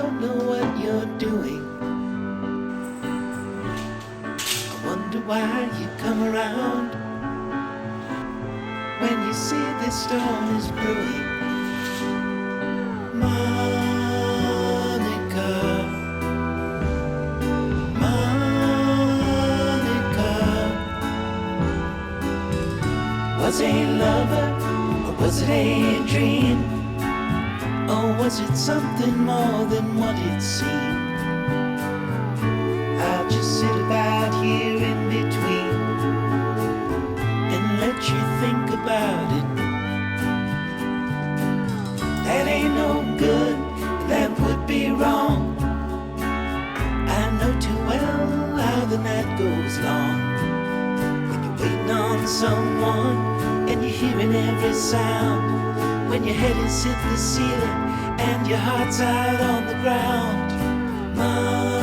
I don't know what you're doing. I wonder why you come around when you see this storm is brewing. Was it a lover or was it a dream? Or was it something more than what it seemed? I'll just sit about here in between and let you think about it. That ain't no good, that would be wrong. I know too well how the night goes long. When you're waiting on someone and you're hearing every sound. When your head is hit the ceiling and your heart's out on the ground. Monica,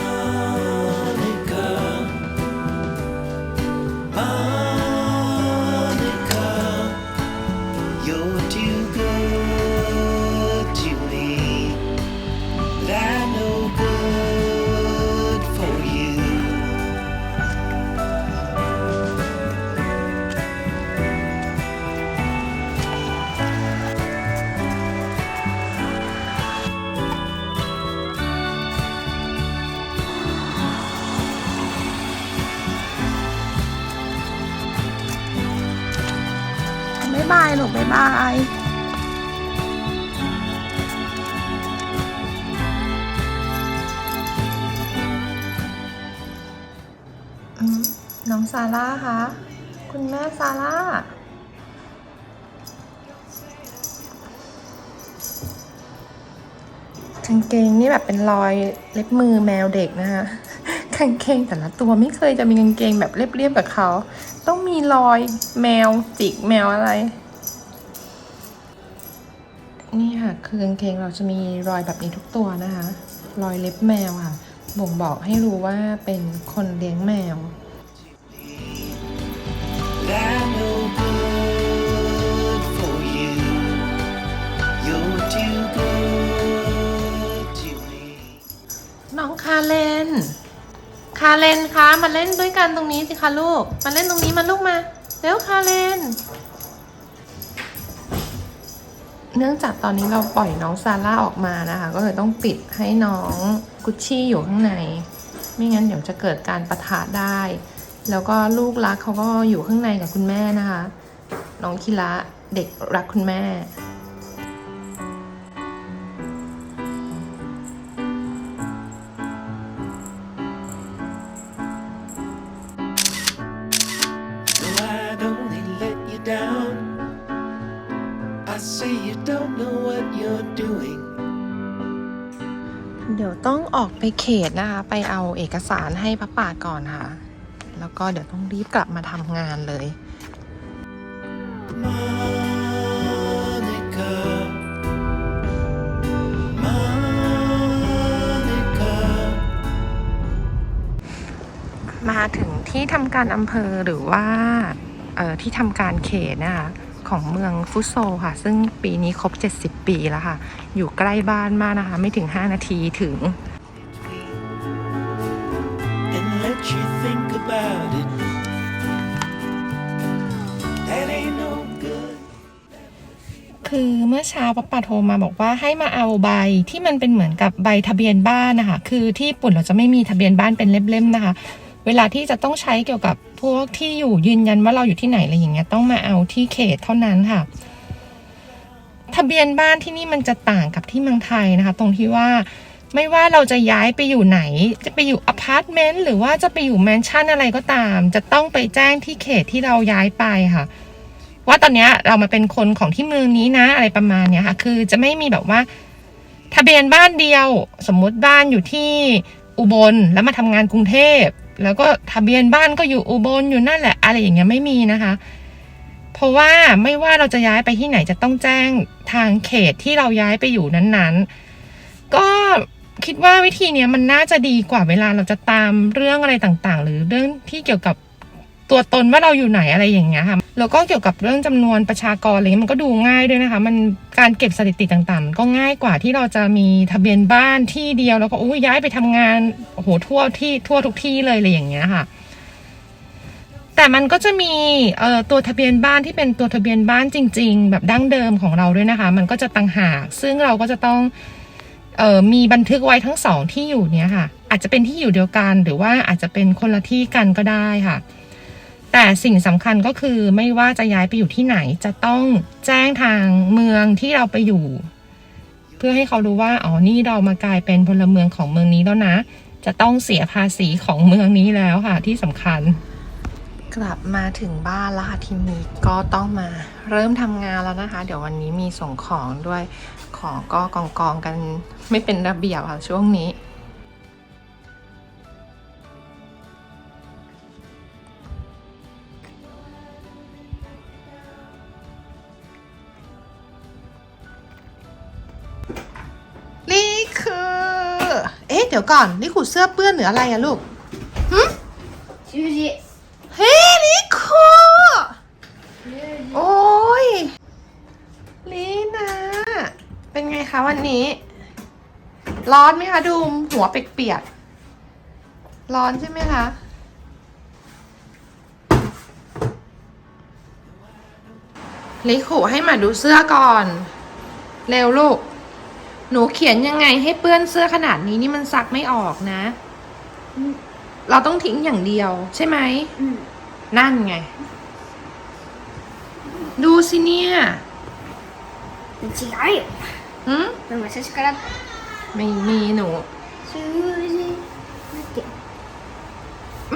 บ๊ายบายน้องซาร่าคะคุณแม่ซาร่ากางเกงนี่แบบเป็นรอยเล็บมือแมวเด็กนะคะกางเกงแต่ละตัวไม่เคยจะมีกางเกงแบบเรียบๆกับเขา ต้องมีรอยแมวจิกแมวอะไร ค่ะคือกางเกงเราจะมีรอยแบบนี้ทุกตัวนะคะ รอยเล็บแมวค่ะ บ่งบอกให้รู้ว่าเป็นคนเลี้ยงแมว But I'm no good for you. You're too good to me. น้องคาเลน คาเลนคะ มาเล่นด้วยกันตรงนี้สิคะลูก มาเล่นตรงนี้มาลูกมา เร็วคาเลน เนื่องจากตอนนี้เราปล่อยน้องซาร่าออกมานะคะ ก็เลยต้องปิดให้น้องกุชชี่อยู่ข้างใน ไม่งั้นเดี๋ยวจะเกิดการประทะได้ แล้วก็ลูกรักเขาก็อยู่ข้างในกับคุณแม่นะคะ น้องคิระเด็กรักคุณแม่ I say you don't know what you're doing. เดี๋ยวต้องออกไปเขตนะคะ ไปเอาเอกสารให้พระป่าก่อนค่ะ แล้วก็เดี๋ยวต้องรีบกลับมาทำงานเลย Monica, Monica. มาถึงที่ทำการอำเภอหรือว่าเอ่อที่ทำการเขตนะคะ ของเมืองฟุโซลค่ะ ซึ่งปีนี้ครบ 70 ปีแล้วค่ะ อยู่ใกล้บ้านมากนะคะ ไม่ถึง 5 นาทีถึง and let you think about it. That ain't no good. คือเมื่อเช้าป้าป่าโทรมาบอกว่าให้มาเอาใบที่มันเป็นเหมือนกับใบทะเบียนบ้านนะคะ คือที่ญี่ปุ่นเราจะไม่มีทะเบียนบ้านเป็นเล่มๆนะคะ เวลาที่จะต้องใช้เกี่ยวกับพวกที่อยู่ยืนยันว่าเราอยู่ที่ไหนอะไรอย่างเงี้ยต้องมาเอาที่เขตเท่านั้นค่ะ ทะเบียนบ้านที่นี่มันจะต่างกับที่เมืองไทยนะคะ ตรงที่ว่าไม่ว่าเราจะย้ายไปอยู่ไหน จะไปอยู่อพาร์ตเมนต์หรือว่าจะไปอยู่แมนชั่นอะไรก็ตาม จะต้องไปแจ้งที่เขตที่เราย้ายไปค่ะ ว่าตอนนี้เรามาเป็นคนของที่เมืองนี้นะอะไรประมาณเนี้ยค่ะ คือจะไม่มีแบบว่า ทะเบียนบ้านเดียว สมมุติบ้านอยู่ที่อุบลแล้วมาทำงานกรุงเทพ แล้วก็ทะเบียนบ้านก็อยู่อุบลอยู่นั่นแหละ อะไรอย่างเงี้ยไม่มีนะคะ เพราะว่าไม่ว่าเราจะย้ายไปที่ไหนจะต้องแจ้งทางเขตที่เราย้ายไปอยู่นั้นๆ ก็คิดว่าวิธีเนี้ยมันน่าจะดีกว่าเวลาเราจะตามเรื่องอะไรต่างๆ หรือเรื่องที่เกี่ยวกับ ตัวตนว่าเราอยู่ไหนอะไรอย่างเงี้ยค่ะแล้วก็เกี่ยวกับเรื่องจำนวนประชากรอะไรเงี้ยมันก็ดูง่ายด้วยนะคะ มันการเก็บสถิติต่างๆมันก็ง่ายกว่าที่เราจะมีทะเบียนบ้านที่เดียวแล้วก็อุ้ยย้ายไปทำงานโอ้โหทั่วที่ทั่วทุกที่เลยอะไรอย่างเงี้ยค่ะ แต่มันก็จะมีเอ่อตัวทะเบียนบ้านที่เป็นตัวทะเบียนบ้านจริง ๆ แบบดั้งเดิมของเราด้วยนะคะ มันก็จะต่างหากซึ่งเราก็จะต้องเอ่อมีบันทึกไว้ทั้งสองที่อยู่เนี้ยค่ะ อาจจะเป็นที่อยู่เดียวกันหรือว่าอาจจะเป็นคนละที่กันก็ได้ค่ะ แต่สิ่งสำคัญก็คือไม่ว่าจะย้ายไปอยู่ที่ไหน จะต้องแจ้งทางเมืองที่เราไปอยู่ เพื่อให้เขารู้ว่าอ๋อนี่เรามากลายเป็นพลเมืองของเมืองนี้แล้วนะ จะต้องเสียภาษีของเมืองนี้แล้วค่ะที่สำคัญ กลับมาถึงบ้านแล้วค่ะทีนี้ก็ต้องมา เริ่มทำงานแล้วนะคะ เดี๋ยววันนี้มีส่งของด้วยของก็กองกองๆกันไม่เป็นระเบียบค่ะช่วงนี้ เอ๊ะเดี๋ยวก่อน นี่ขูดเสื้อเปื้อนหรืออะไรอะลูก十字เฮ้ยลิคูโอ้ยลีนะเป็นไงคะวันนี้ ร้อนไหมคะดูมหัวเปียกๆร้อนใช่ไหมคะลิขู่ให้มาดูเสื้อก่อน เร็วลูก หนูเขียนยังไงให้เปื้อนเสื้อขนาดนี้นี่มันซักไม่ออกนะเราต้องทิ้งอย่างเดียวใช่ไหมมนั่นไง ดูสิเนี่ยมันชิคไหมมันเหมือนช็อกโกแลไม่มีหนู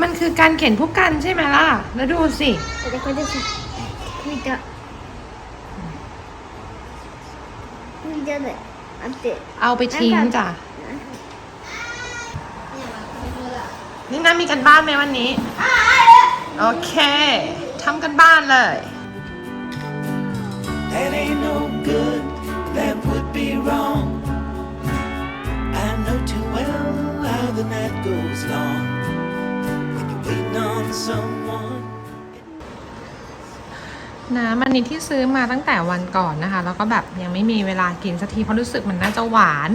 มันคือการเขียนผู้กันใช่ไหมล่ะ แล้วดูสิมีจุดมีเจอไม่เจอเลย อันเจ็ดเอาไปทิ้งจ้ะนี่นะมีกันบ้านไหมวันนี้ โอเคทำกันบ้านเลย That ain't no good that would be wrong I know too well how the night goes long น้ำอันนี้ที่ซื้อมาตั้งแต่วันก่อนนะคะ แล้วก็แบบยังไม่มีเวลากินสักทีเพราะรู้สึกมันน่าจะหวาน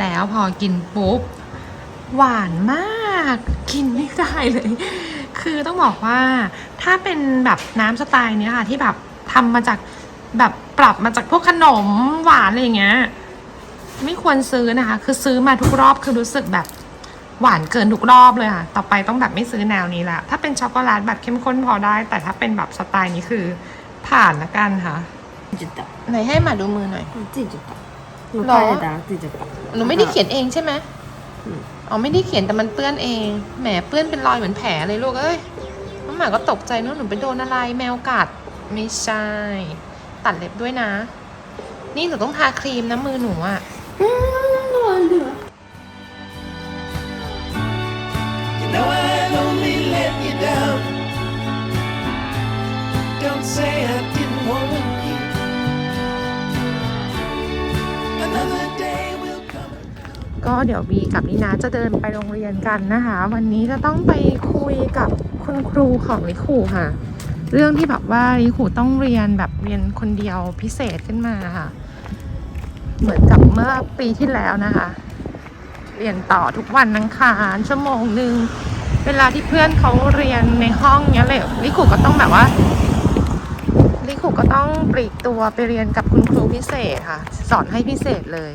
แล้วพอกินปุ๊บ หวานมาก กินไม่ได้เลย คือต้องบอกว่าถ้าเป็นแบบน้ำสไตล์เนี้ยค่ะ ที่แบบทำมาจากแบบปรับมาจากพวกขนมหวานอะไรอย่างเงี้ยไม่ควรซื้อนะคะ คือซื้อมาทุกรอบคือรู้สึกแบบหวานเกินทุกรอบเลยค่ะ ต่อไปต้องแบบไม่ซื้อแนวนี้ละ ถ้าเป็นช็อกโกแลตแบบเข้มข้นพอได้ แต่ถ้าเป็นแบบสไตล์นี้คือ ผ่านละกันค่ะ ついちゃった ไหนให้มาดูมือหน่อย ついちゃったもうの帰れたらついちゃった หนูไม่ได้เขียนเองใช่ไหม อืม อ๋อไม่ได้เขียนแต่มันเปื้อนเอง แหมเปื้อนเป็นรอยเหมือนแผลเลยลูกเอ้ยน้องหมาก็ตกใจนู้นหนูไปโดนอะไรแมวกัด ไม่ใช่ ตัดเล็บด้วยนะ นี่หนูต้องทาครีมนะมือหนูอะ う say I didn't warn you. Another day will come. ก็เดี๋ยวบีกับลีนาจะเดินไปโรงเรียนกันนะคะ วันนี้จะต้องไปคุยกับคุณครูของลิคูค่ะ เรื่องที่แบบว่าลิคูต้องเรียนแบบเรียนคนเดียวพิเศษขึ้นมาค่ะ เหมือนกับเมื่อปีที่แล้วนะคะ เรียนต่อทุกวันอังคารชั่วโมงหนึ่งเวลาที่เพื่อนเขาเรียนในห้องเนี้ยเลยลิคูก็ต้องแบบว่า ลิคูก็ต้องปลีกตัวไปเรียนกับคุณครูพิเศษค่ะ สอนให้พิเศษเลย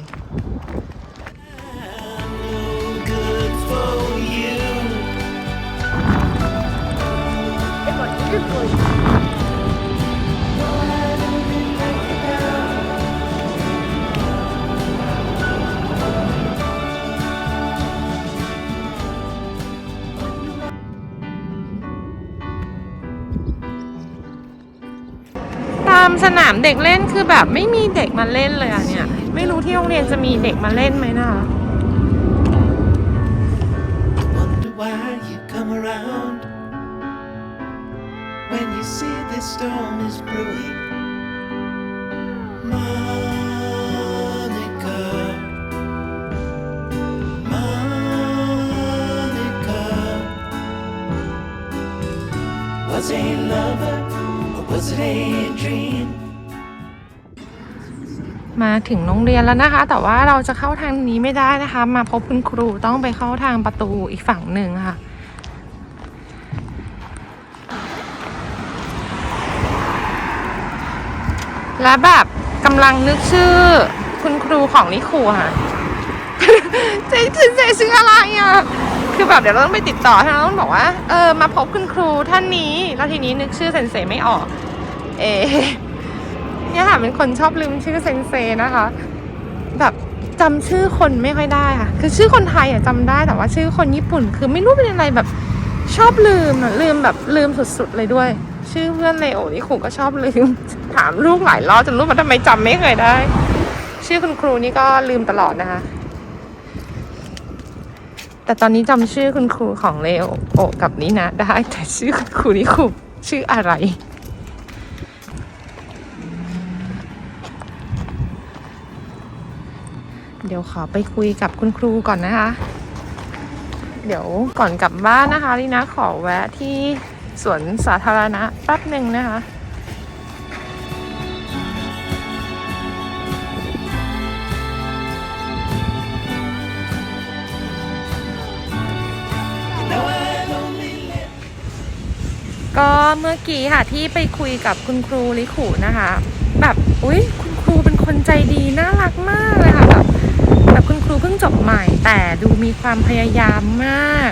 good for สนามเด็กเล่นคือแบบไม่มีเด็กมาเล่นเลยอะเนี่ย ไม่รู้ที่โรงเรียนจะมีเด็กมาเล่นไหมนะคะ Wonder why you come around when you see this storm is brewing. Monica, Monica, was was a daydream. มาถึงโรงเรียนแล้วนะคะ แต่ว่าเราจะเข้าทางนี้ไม่ได้นะคะ มาพบคุณครูต้องไปเข้าทางประตูอีกฝั่งหนึ่งค่ะ และแบบกำลังนึกชื่อคุณครูของลิคูค่ะเจ๊เจ๊เจ๊ชื่ออะไรอะคือแบบเดี๋ยวเราต้องไปติดต่อท่านต้องบอกว่าเออมาพบคุณครูท่านนี้ แล้วทีนี้นึกชื่อเซนเซไม่ออก เอ เนี่ยค่ะเป็นคนชอบลืมชื่อเซนเซนะคะ แบบจำชื่อคนไม่ค่อยได้ค่ะ คือชื่อคนไทยอะจำได้แต่ว่าชื่อคนญี่ปุ่น คือไม่รู้เป็นอะไรแบบชอบลืมอะลืมแบบลืมสุดๆเลยด้วย ชื่อเพื่อนเลโอนี่ครูก็ชอบลืม ถามลูกหลายรอบจนลูกมันทำไมจำไม่เคยได้ ชื่อคุณครูนี่ก็ลืมตลอดนะคะ แต่ตอนนี้จำชื่อคุณครูของเลโอโอกับนินะได้แต่ชื่อคุณครูนี่ครูชื่ออะไร เดี๋ยวขอไปคุยกับคุณครูก่อนนะคะ เดี๋ยวก่อนกลับบ้านนะคะลินะขอแวะที่สวนสาธารณะแป๊บหนึ่งนะคะก็เมื่อกี้ค่ะที่ไปคุยกับคุณครูลิขุนะคะ แบบอุ้ย จบใหม่ แต่ดูมีความพยายามมาก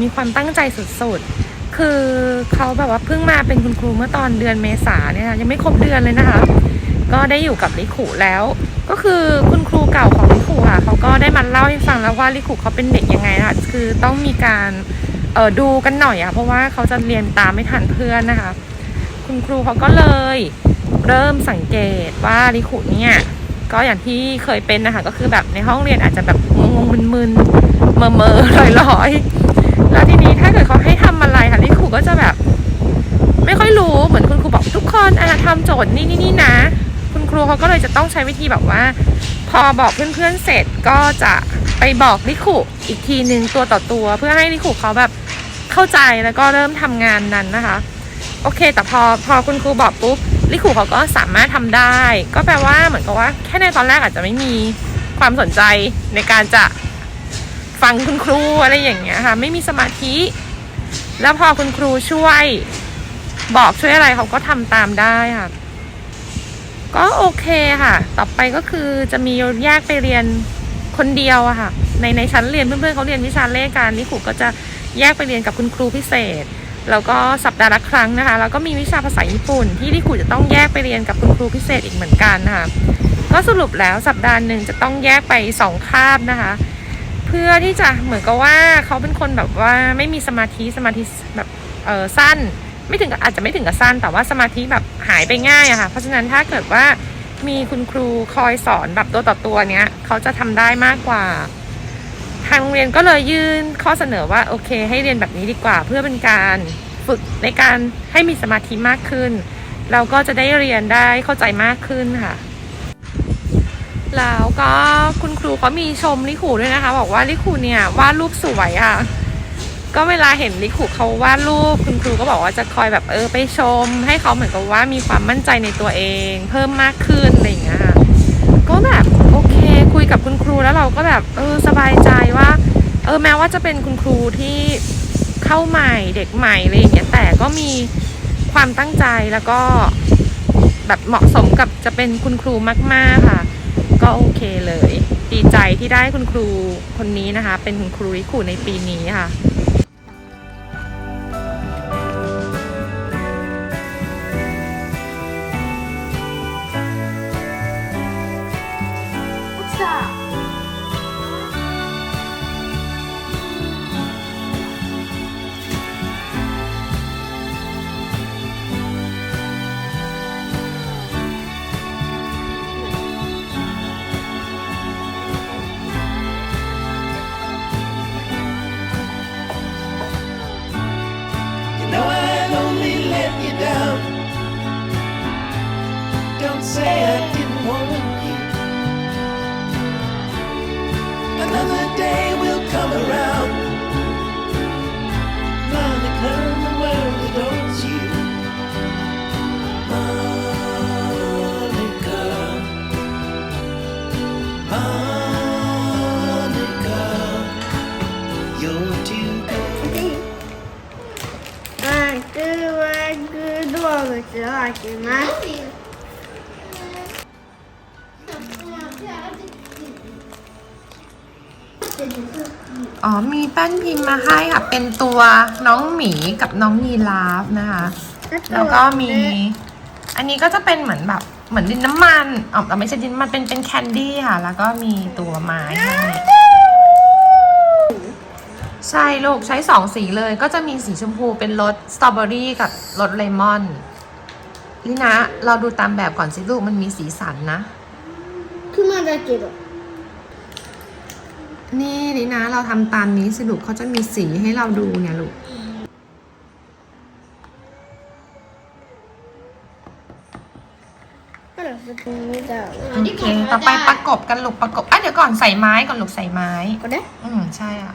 มีความตั้งใจสุดๆ คือเขาแบบว่าเพิ่งมาเป็นคุณครูเมื่อตอนเดือนเมษาเนี่ยค่ะยังไม่ครบเดือนเลยนะคะ ก็ได้อยู่กับลิขุแล้ว ก็คือคุณครูเก่าของลิขุค่ะเขาก็ได้มาเล่าให้ฟังแล้วว่าลิขุเขาเป็นเด็กยังไงนะคะคือต้องมีการเออดูกันหน่อยอะเพราะว่าเขาจะเรียนตามไม่ทันเพื่อนนะคะ คุณครูเขาก็เลยเริ่มสังเกตว่าลิขุเนี่ย ก็อย่างที่เคยเป็นนะคะก็คือแบบในห้องเรียนอาจจะแบบงงๆมึนๆเมอเมอๆลอยๆแล้วทีนี้ถ้าเกิดเขาให้ทำอะไรค่ะลิขุก็จะแบบ ไม่ค่อยรู้เหมือนคุณครูบอกทุกคนอะทำโจทย์นี่นี่นี่นะ คุณครูเขาก็เลยจะต้องใช้วิธีแบบว่า พอบอกเพื่อนๆเสร็จก็จะไปบอกลิขุอีกทีหนึ่งตัวต่อตัวเพื่อให้ลิขุเขาแบบเข้าใจแล้วก็เริ่มทำงานนั้นนะคะ โอเค แต่พอพอคุณครูบอกปุ๊บ ลิขุเขาก็สามารถทำได้ ก็แปลว่าเหมือนกับว่า แค่ในตอนแรกอาจจะไม่มีความสนใจในการจะฟังคุณครูอะไรอย่างเงี้ยค่ะไม่มีสมาธิ แล้วพอคุณครูช่วย บอกช่วยอะไรเขาก็ทำตามได้ค่ะ ก็โอเคค่ะ ต่อไปก็คือจะมีแยกไปเรียนคนเดียวอะค่ะ ในในชั้นเรียนเพื่อนๆเขาเรียนวิชาเลขการนี่ครูก็จะแยกไปเรียนกับคุณครูพิเศษ แล้วก็สัปดาห์ละครั้งนะคะแล้วก็มีวิชาภาษาญี่ปุ่น ที่ที่ครูจะต้องแยกไปเรียนกับคุณครูพิเศษอีกเหมือนกันนะคะก็สรุปแล้วสัปดาห์หนึ่งจะต้องแยกไปสองคาบนะคะ เพื่อที่จะเหมือนกับว่าเขาเป็นคนแบบว่าไม่มีสมาธิสมาธิแบบเออสั้น ไม่ถึงอาจจะไม่ถึงกับสั้น แต่ว่าสมาธิแบบหายไปง่ายอะค่ะเพราะฉะนั้นถ้าเกิดว่ามีคุณครูคอยสอนแบบตัวต่อตัวเนี้ยเขาจะทำได้มากกว่า ทางโรงเรียนก็เลยยื่นข้อเสนอว่าโอเค ให้เรียนแบบนี้ดีกว่า เพื่อเป็นการฝึกในการให้มีสมาธิมากขึ้น เราก็จะได้เรียนได้เข้าใจมากขึ้นค่ะ แล้วก็คุณครูเขามีชมลิคูด้วยนะคะ บอกว่าลิคูเนี่ยวาดรูปสวยอะ่ะก็เวลาเห็นลิคูเขาวาดรูปคุณครูก็บอกว่าจะคอยแบบเออไปชม ให้เขาเหมือนกับว่ามีความมั่นใจในตัวเอง เพิ่มมากขึ้นอะไรอย่างเงี้ยค่ะก็แบบ คุยกับคุณครูแล้วเราก็แบบเออสบายใจว่า เออแม้ว่าจะเป็นคุณครูที่เข้าใหม่เด็กใหม่อะไรอย่างเงี้ยแต่ก็มีความตั้งใจแล้วก็แบบเหมาะสมกับจะเป็นคุณครูมาก ๆค่ะ ก็โอเคเลย ดีใจที่ได้คุณครูคนนี้นะคะ เป็นคุณครูริคูในปีนี้ค่ะ นะอ๋อ มีแป้นพิมพ์มาให้ค่ะ เป็นตัวน้องหมีกับน้องยีราฟนะคะ แล้วก็มี อันนี้ก็จะเป็นเหมือนแบบ เหมือนดินน้ำมันอ๋อไม่ใช่ดินมันเป็นเป็นแคนดี้ค่ะ แล้วก็มีตัวไม้ให้ใช่ลูกใช้สองสีเลย ก็จะมีสีชมพูเป็นรสสตรอเบอรี่กับรสเลมอน ลินะ เราดูตามแบบก่อนสิลูกมันมีสีสันนะคือมันได้เกนี่ลินะ เราทำตามนี้สิลูกเขาจะมีสีให้เราดูเนี่ยลูกโอเคต่อไปประกบกันลูกประกบอะเดี๋ยวก่อนใส่ไม้ก่อนลูกใส่ไม้ก็ได้อืมใช่อะ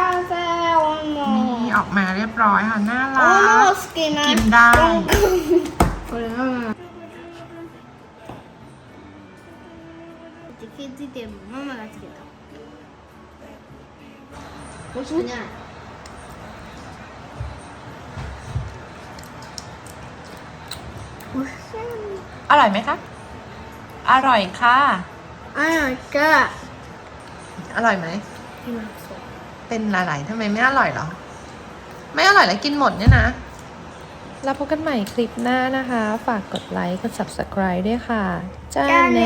ออกมาเรียบร้อยค่ะ น่ารั おのก 好きな。กินได้ これママ。気づいてもママがつけた。美味しくない。 อร่อยไหมคะ อร่อยค่ะ あらか。 อร่อยไหม 今そう。 เป็นอะไรทำไมไม่อร่อยเหรอ ไม่อร่อยแล้วกินหมดเนี่ยนะ แล้วพบกันใหม่คลิปหน้านะคะ ฝากกดไลค์ กด subscribe ด้วยค่ะ จ้าจ้าเนเน